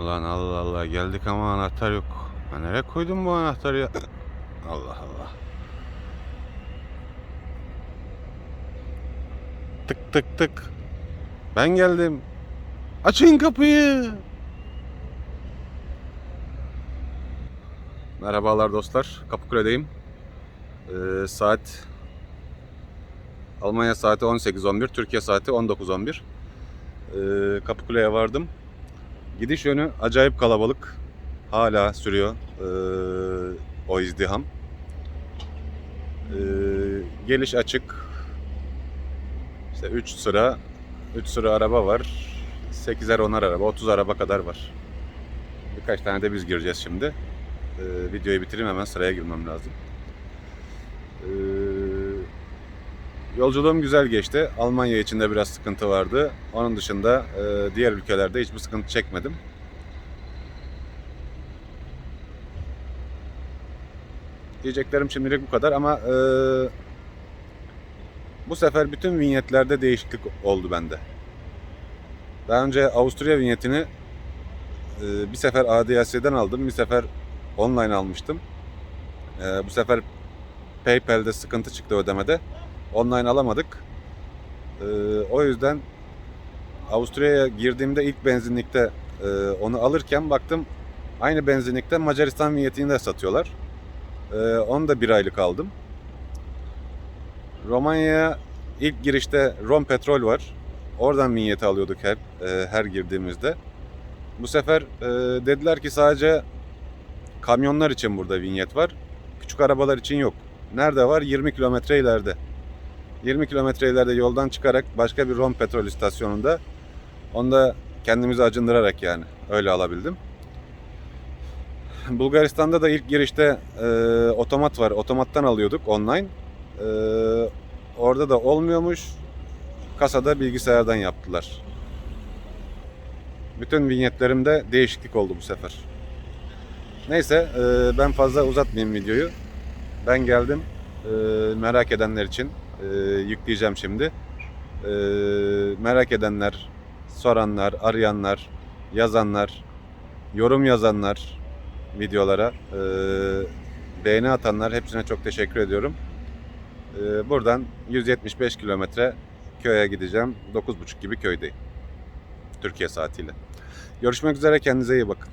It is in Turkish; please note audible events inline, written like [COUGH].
Ulan Allah Allah geldik ama anahtar yok. Ha, nereye koydun bu anahtarı ya? [COUGHS] Allah Allah. Tık tık tık. Ben geldim. Açın kapıyı. Merhabalar dostlar. Kapıkule'deyim. Ee, saat Almanya saati 18.11, Türkiye saati 19.11. Ee, Kapıkule'ye vardım. Gidiş yönü acayip kalabalık. Hala sürüyor ee, o izdiham. Ee, geliş açık. İşte 3 sıra 3 sıra araba var. 8'er 10'ar araba, 30 araba kadar var. Birkaç tane de biz gireceğiz şimdi. Ee, videoyu bitireyim hemen sıraya girmem lazım. Ee, yolculuğum güzel geçti. Almanya içinde biraz sıkıntı vardı. Onun dışında e, diğer ülkelerde hiçbir sıkıntı çekmedim. Diyeceklerim şimdilik bu kadar ama e, bu sefer bütün vinyetlerde değişiklik oldu bende. Daha önce Avusturya vinyetini e, bir sefer ADAC'den aldım, bir sefer online almıştım. E, bu sefer PayPal'de sıkıntı çıktı ödemede. Online alamadık. E, o yüzden Avusturya'ya girdiğimde ilk benzinlikte e, onu alırken baktım aynı benzinlikte Macaristan vinyetini de satıyorlar. E, onu da bir aylık aldım. Romanya'ya ilk girişte Rom Petrol var. Oradan vinyeti alıyorduk hep e, her girdiğimizde. Bu sefer e, dediler ki sadece kamyonlar için burada vinyet var. Küçük arabalar için yok. Nerede var? 20 kilometre ileride. 20 kilometre ileride yoldan çıkarak başka bir Rom petrol istasyonunda onu da kendimizi acındırarak yani öyle alabildim. Bulgaristan'da da ilk girişte e, otomat var. Otomattan alıyorduk online. E, orada da olmuyormuş. Kasada bilgisayardan yaptılar. Bütün vinyetlerimde değişiklik oldu bu sefer. Neyse e, ben fazla uzatmayayım videoyu. Ben geldim. E, merak edenler için e, yükleyeceğim şimdi. E, merak edenler, soranlar, arayanlar, yazanlar, yorum yazanlar videolara, e, beğeni atanlar hepsine çok teşekkür ediyorum. E, buradan 175 kilometre köye gideceğim. 9.30 gibi köydeyim. Türkiye saatiyle. Görüşmek üzere kendinize iyi bakın.